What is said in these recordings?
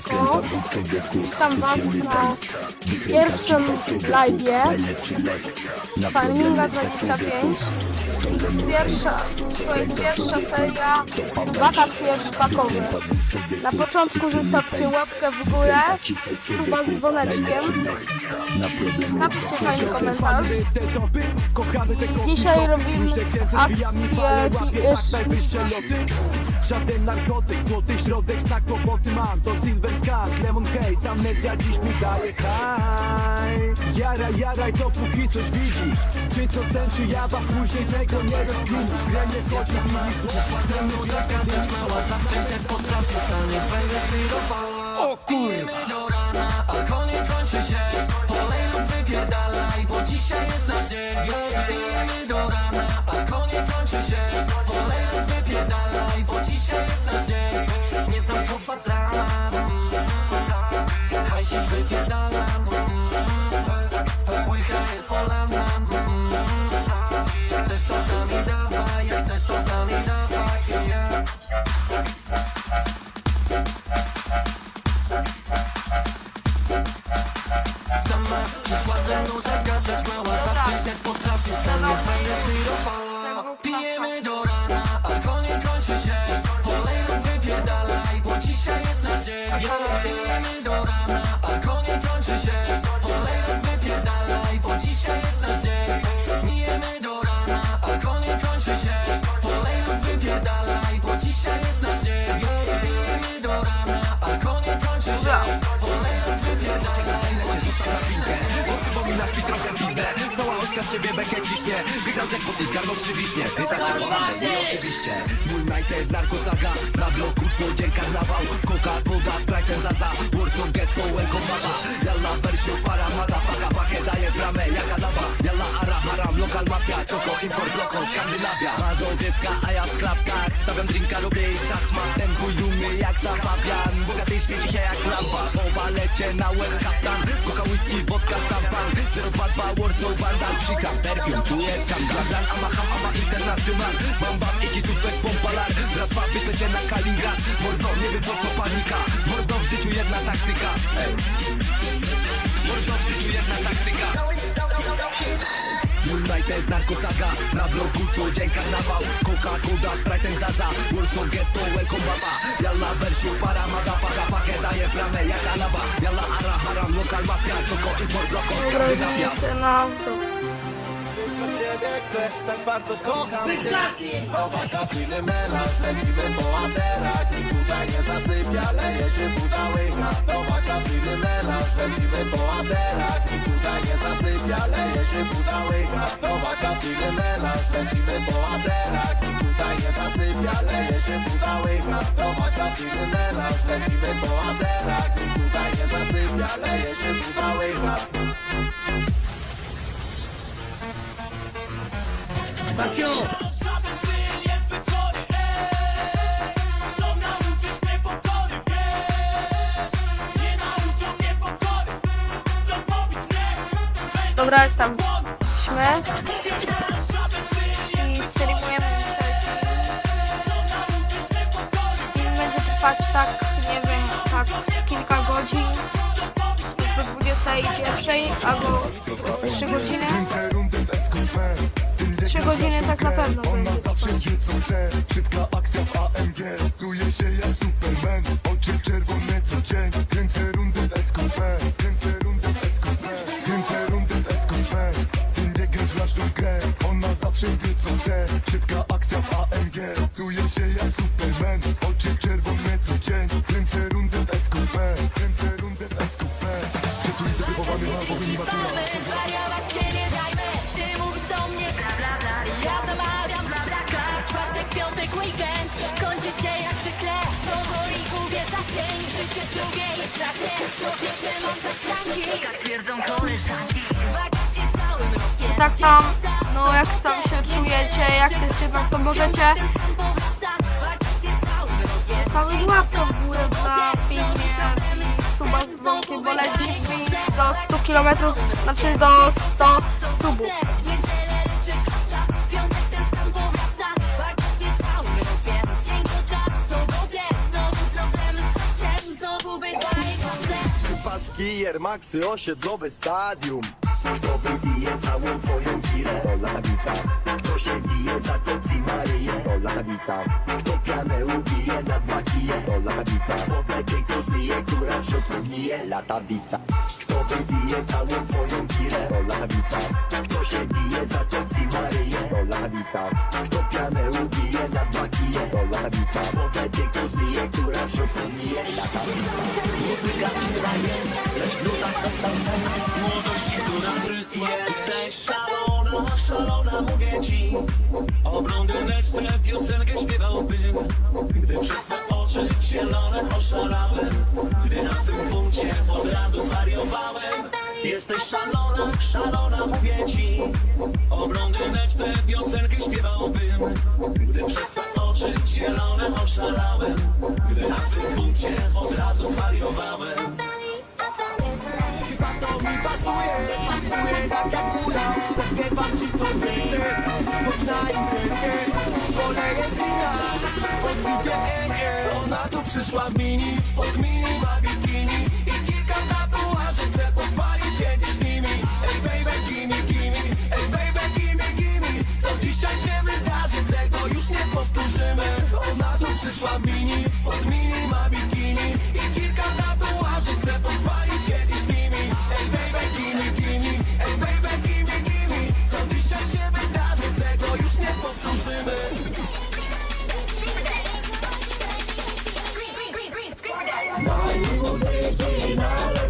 Siemanko. Witam Was na pierwszym live'ie. z Farminga 25. Pierwsza, to jest pierwsza seria wakacje szpakowe. Na początku zostawcie łapkę w górę, suba z dzwoneczkiem. Napiszcie fajny komentarz. I dzisiaj robimy akcję Żaden narkotyk, złoty środek na kłopoty mam To Silver Scar, Lemon Haze, amnesia dziś mi daje haj Jaraj, jaraj, dopóki coś widzisz Czy to sen, czy jawa, później tego nie rozkminisz chodzi, widzisz, chcemy jaka być mała Za 600 potrafię stanie, będę szyrofała O kurwa! Do rana, alkohol nie kończy się. Polej lub wypierdalaj, bo dzisiaj jest nasz dzień. Pijemy do rana, alkohol nie kończy się. Polej lub wypierdalaj, bo dzisiaj jest nasz dzień. Nie znam słowa drama Hajsik wypierdalam. Łycha jest polana Jak chcesz to z nami dawaj, chcesz to z nami dawaj lub wypierdalaj, ciebie bekę ciśnie. Wygrał jackpot i zgarnął przy wiśnie Pytacie o radę, nie oczywiście. Mój najpierw narkosaga Na bloku co dzień karnawał. Coca-Cola, Sprite, Zaza. Warsaw, Ghetto, Welcome Mama Jalla wersją para, motherfucka Pakę daje bramę, jaka laba. Jalla ara, haram, lokal mafia. Czoko, import, loko, Skandynawia. Mazowiecka, a ja w klapkach Stawiam drinka, robię jej szachmat Ten chuj dumny jak zabawian. Bogatej świeci się jak lampa. Po balecie na łeb kaftan. Coca, whisky, vodka, szampan. 022 Warsaw, Vandal Przykam, perfume, czuję skam Gladlan, Amaham, Ama International Mam bab i kitówek, pompalar Bratwa, wyślę cię na Kaliningrad. Mordo, nie wiem co to panika. Mordo, w życiu jedna taktyka. Ej. Mordo, w życiu jedna taktyka. United narkosaga Na bloku co dzień karnawał Coca-Cola, Sprite and Zaza. Warsaw Ghetto, welcome baba. Jalla wersją para, motherfucka Pakę daje bramę jak alaba Jalla ara, haram, lokal mafia Czoko, import, loko, Skandynawia. Robimy się na auto. Chcę, tak bardzo kocham cię. To wakacyjny melanż, lecimy po aterach I tutaj nie zasypia, leje się buda łycha. To wakacyjny melanż, lecimy po aterach I tutaj nie zasypia, leje się buda łycha. To wakacyjny melanż, lecimy po aterach I tutaj nie zasypia, leje się buda łycha. To wakacyjny melanż, lecimy po aterach I tutaj nie zasypia, leje się buda łycha Dobra, jestem. Śmy. I streamujemy film. Będzie trwać tak, nie wiem, tak kilka godzin. Do 21 albo z 3 godziny. Z 3 godziny tak na pewno będzie trwać. Szybka akcja w AMG Czuję się jak Superman. Oczy czerwone co dzień. Kręcę rundę w SQP Kręcę rundę w SQP Kręcę rundę w SQP Ty nie grasz w naszą grę. Ona zawsze wie co chce. Szybka akcja w AMG Czuję się Tak tam, no jak tam się czujecie, jak też się tak to możecie stawić łapkę w górę na filmie suba z dzwonkiem, bo leci mi do 100 km, znaczy do 100 subów. Kijer, Maxy, osiedlowe stadium Kto wybije całą twoją girę? To latawica Kto się bije za latawica Kto pianę ubije na dwa kije? To latawica Poznaj piękną żmiję, która w środku gnije. Latawica Kto wybije całą twoją girę? To latawica Kto się bije za i Maryję? To latawica Kto pianę ubije na dwa kije? To latawica Poznaj piękną żmiję, która w środku gnije. Latawica Muzyka inna jest, lecz nutak zastał sens. Młodości, która prysła Jesteś szalona, szalona, mówię ci. O blondyneczce piosenkę śpiewałbym. Gdy przez twe oczy zielone oszalałem Gdy na tym punkcie od razu zwariowałem. Jesteś szalona, szalona, mówię ci. O blondyneczce piosenkę śpiewałbym. Gdy przez twe oczy zielone oszalałem Gdy na tym punkcie od razu zwariowałem tak jak góra Zaśpiewam ci co chcę Chodź na imprezkę Koleje wina Odsypię egiel Ona tu przyszła w mini Pod mini ma bikini. I kilka tatuaży Chcę pochwalić się dziś nimi. Ej baby, gimme, gimme Ej baby, gimme, gimme Co dzisiaj się wydarzy Tego już nie powtórzymy. Ona tu przyszła w mini Pod mini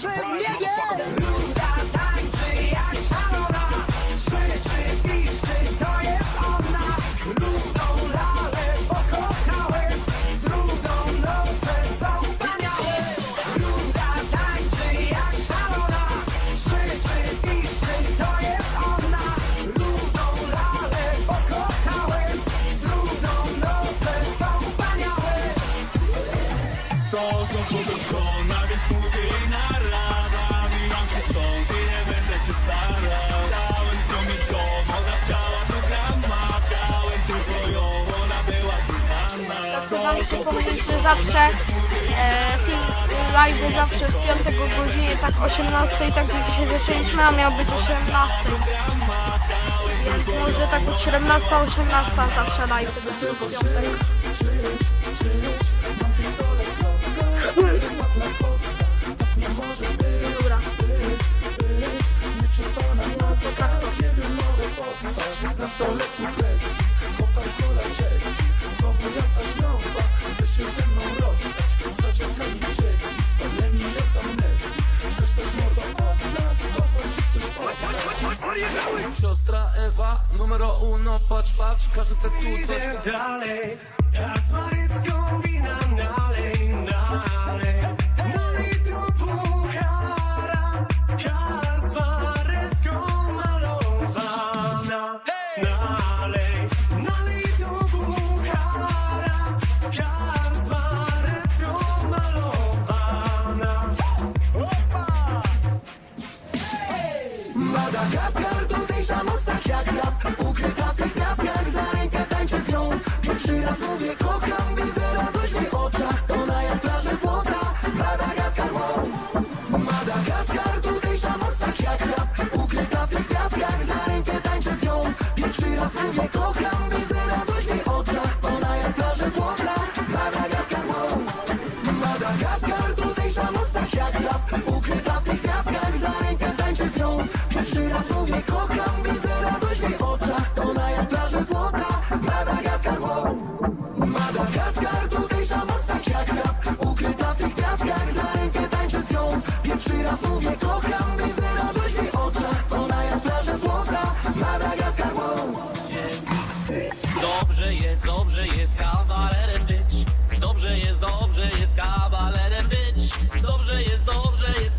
A może nie wiem Się że zawsze e, film, live zawsze w piątek o godzinie tak 18, tak jak dzisiaj zaczęliśmy, a miał być o 17. Więc może tak od 17, 18 zawsze live był w piątek. Dobra. No to tak to. Numero uno, patrz, patrz Każdy te tu coś dalej. A z Marycką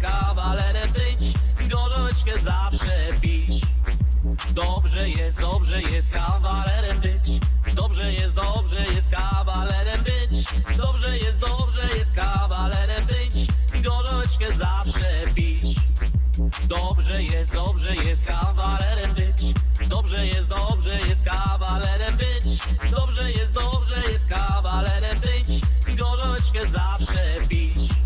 kawalerem być. Gorzeczkę zawsze pić. Dobrze jest, dobrze jest kawalerem być. Dobrze jest, dobrze jest kawalerem być. Dobrze jest, dobrze jest kawalerem być. Gorzeczkę zawsze pić. Dobrze jest, dobrze jest kawalerem być. Dobrze jest, dobrze jest kawalerem być. Dobrze jest, dobrze jest kawalerem być. I gorzeczkę zawsze pić.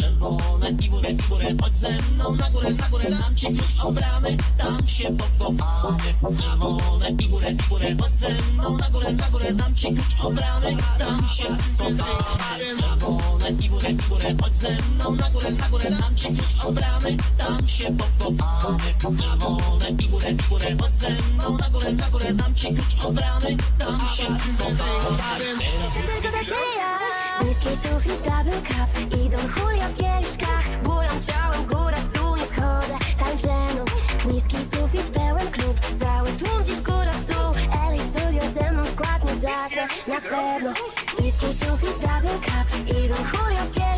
Czerwone i górę, i górę, chodź ze mną na górę, na górę, dam ci klucz od bramy, tam się pokopamy. Czerwone i górę, i górę, chodź ze mną na górę, na górę, dam ci klucz od bramy, tam się pokopamy. Czerwone i górę, i chodź ze mną na górę, na górę, dam ci klucz od bramy, tam się pokopamy. Czerwone i górę, i chodź ze mną na górę, na górę, dam ci klucz od bramy, tam się pokopamy. Ciebie Niski sufit, double cup. I Don Julio w kieliszkach. Bują ciałem górę, tu nie schodzę. Tańcz ze mną Niski sufit, pełen klub Cały tłum dziś góra dół. LA Studio ze mną skład nie zasnę Na pewno. Niski sufit, double cup. I Don Julio w kieliszkach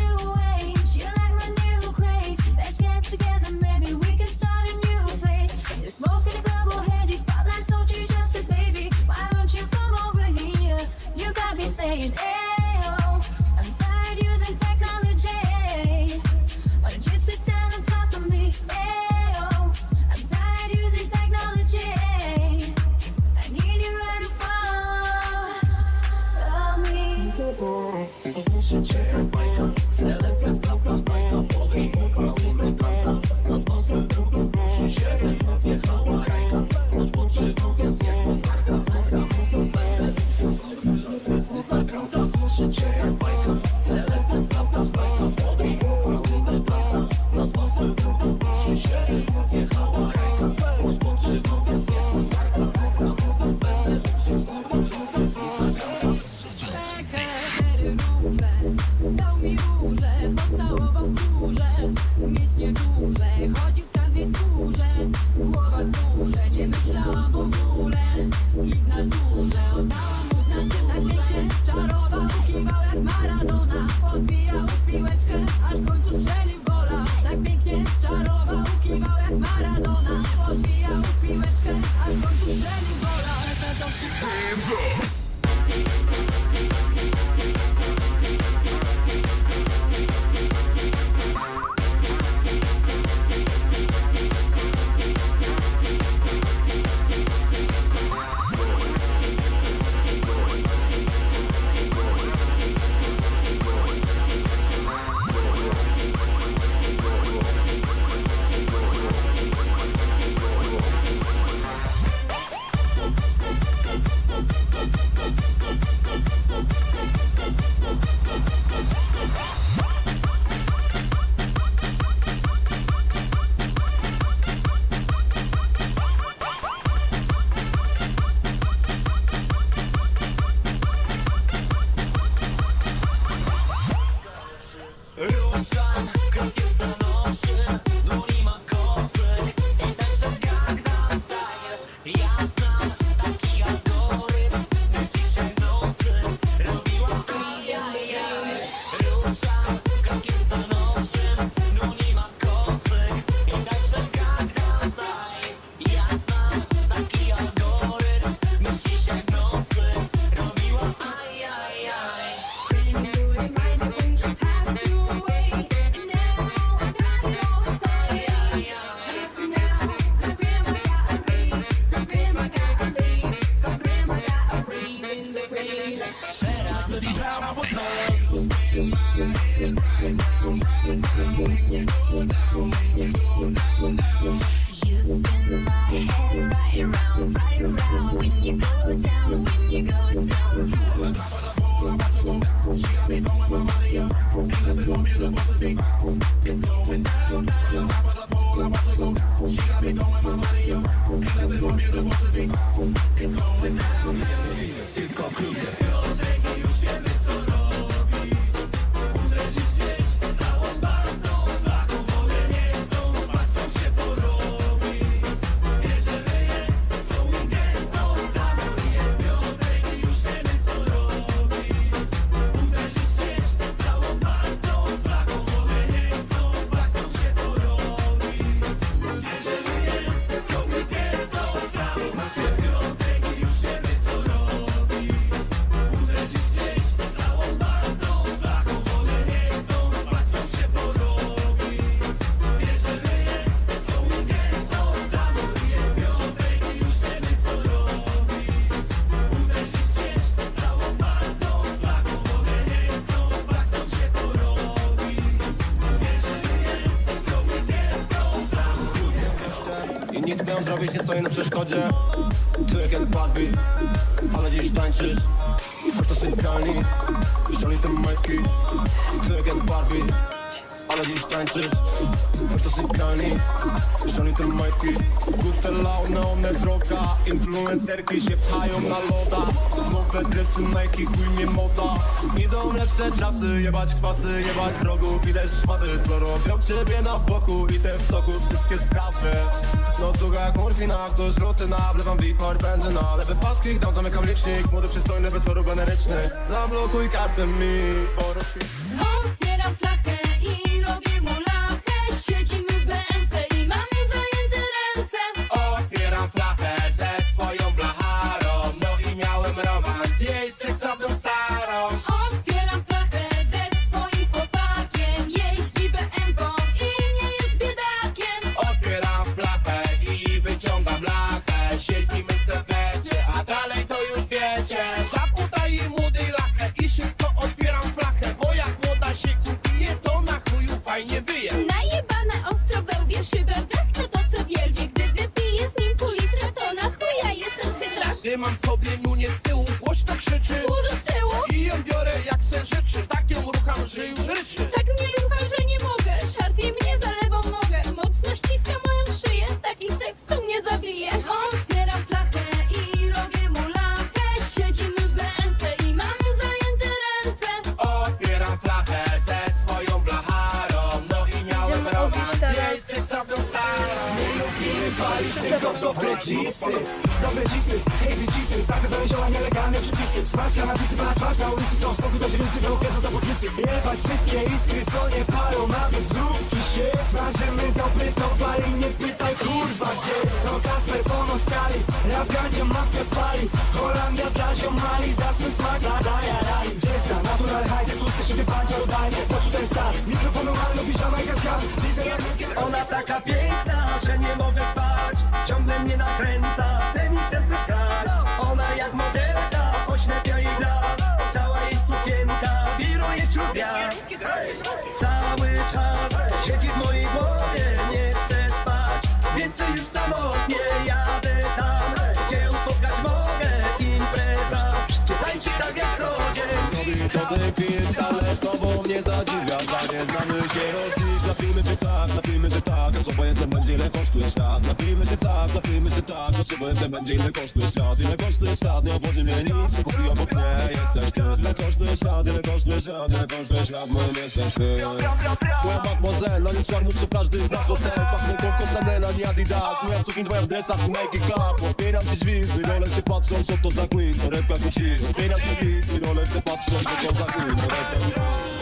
Smell it, Przeszkodzie. Ty jak Barbie, ale dziś tańczysz. Chodź do sypialni, ściągnij te majtki. Ty jak Barbie, ale dziś tańczysz. Chodź do sypialni, ściągnij te majtki. Gute laune, one droga. Influencerki się pchają na loda. Nowe dresy Nike, chuj nie moda. Idą lepsze czasy, jebać kwasy, jebać wrogów Widać szmaty, co robią ciebie na boku I te w toku wszystkie sprawy. No długa jak morfina, ktoś rutyna Wlewam wipor, benzyna. Lewy paskich, dam zamykam licznik. Młody, przystojny, bez chorób generycznych Zablokuj kartę mi, porozpi Trzymam sobie nunię z tyłu, głośno krzyczy. Dużo z tyłu. I ją biorę jak se życzy Tak ją rucham, że już ryczy. Tak mnie rucha, że nie mogę dobre dżisy Dobre dżisy, hazy dżisy Zakazane zioła, nielegalne przepisy. Smaż kanabisy, pana smaż na ulicy. Co spokój do źrenicy, wyłupiedzą zawodnicy Jebać sypkie iskry, co nie palą Na bezlubki się smażymy. Dobry towar i nie pytaj kurwa gdzie. No Kasper, fono skali. Rap gandzia, mafia pali. Holandia dla ziomali Zacznę smak, za, zajarali. Wjeżdża, natural te tłusty szyby pancia oddaje Poczuł ten stan, mikrofonu malno, piżama i kaskad Diesel jak Ona taka piękna, Sobie to deficyt, ale sobą mnie zadziwia Że nie znamy się Aż obojętne będzie ile kosztuje świat. Napijmy się tak, napijmy się tak. Aż obojętne będzie ile kosztuje świat. Ile kosztuje świat, nie obchodzi mnie nic Póki obok mnie. Jesteś ty Ile kosztuje świat, ile kosztuje świat? Ile kosztuje świat, moim jesteś ty Moja mademoiselle, na nic szarmów każdy zna hotel Pachnie Coco Chanel, a nie Adidas. Moja sukien twoja w dresach, make it up Otwieram ci drzwi, wyrolę się patrzą Co to za queen, torebka Gucci Otwieram ci drzwi, wyrolę się patrzą Co to za queen, torebka Gucci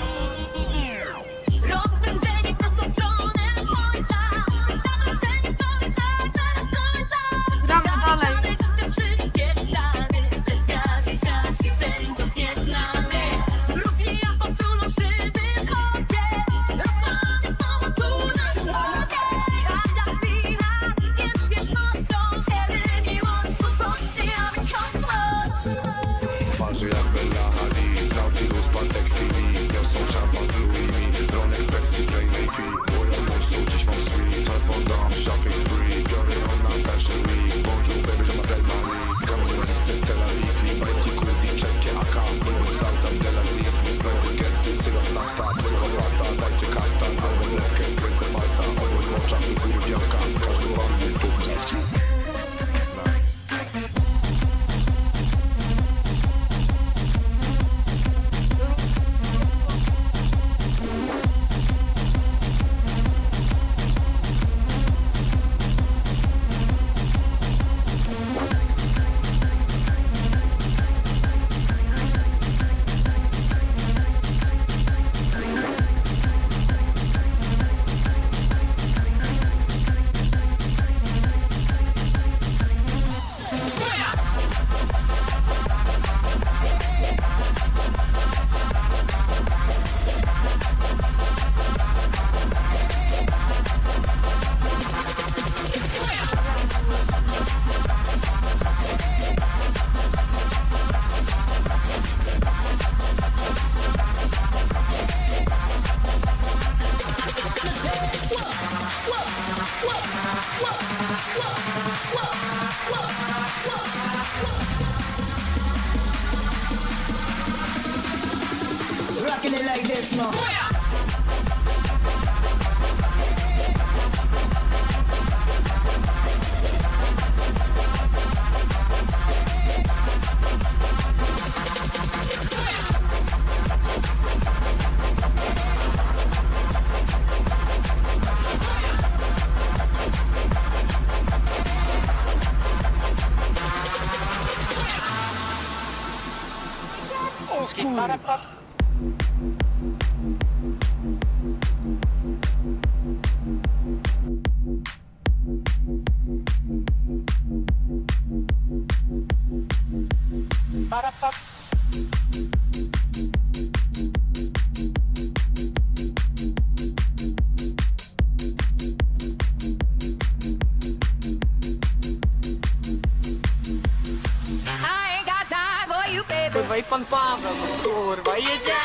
I Kurwa i pan Paweł,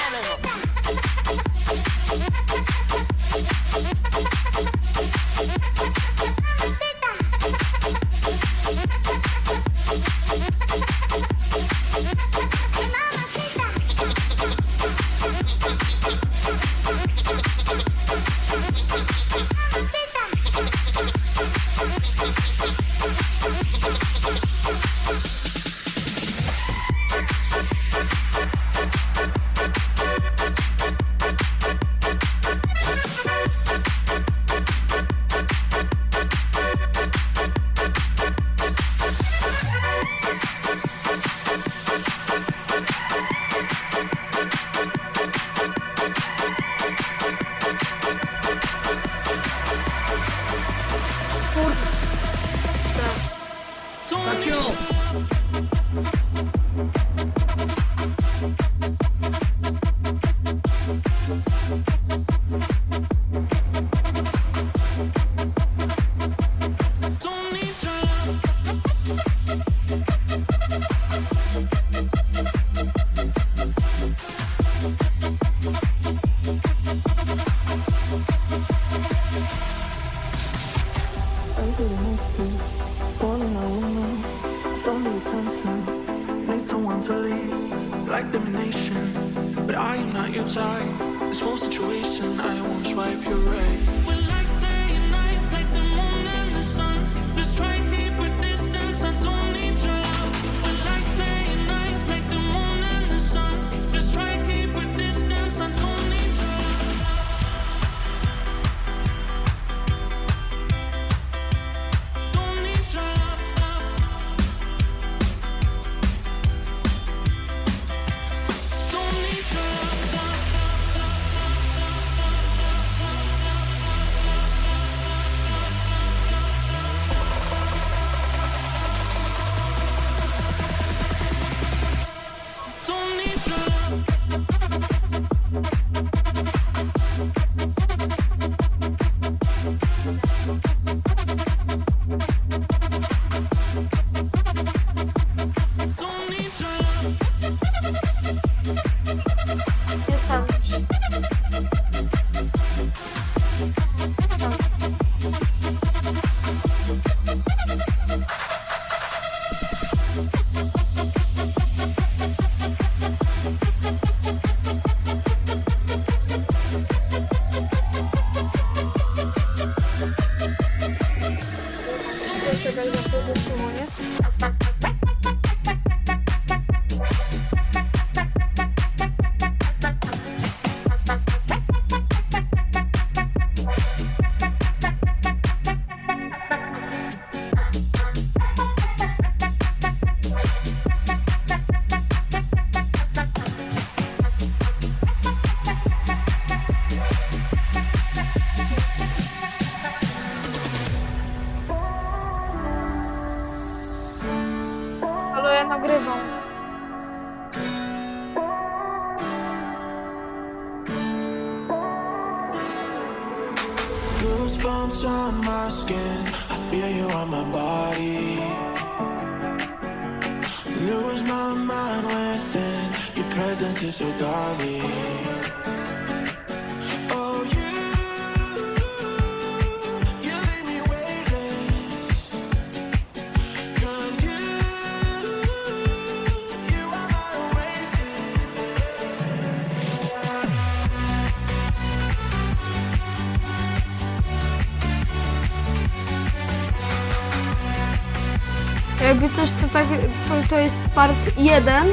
tak, to, to jest part 1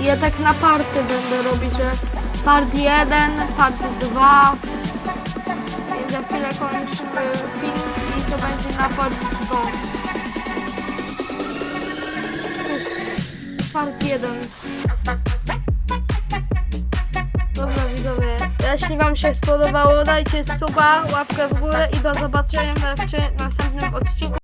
i ja tak na party będę robić, że part 1, part 2 i za chwilę kończymy film i to będzie na part 2. To jest Part 1. Dobra widzowie, jeśli wam się spodobało, dajcie suba, łapkę w górę i do zobaczenia w następnym odcinku.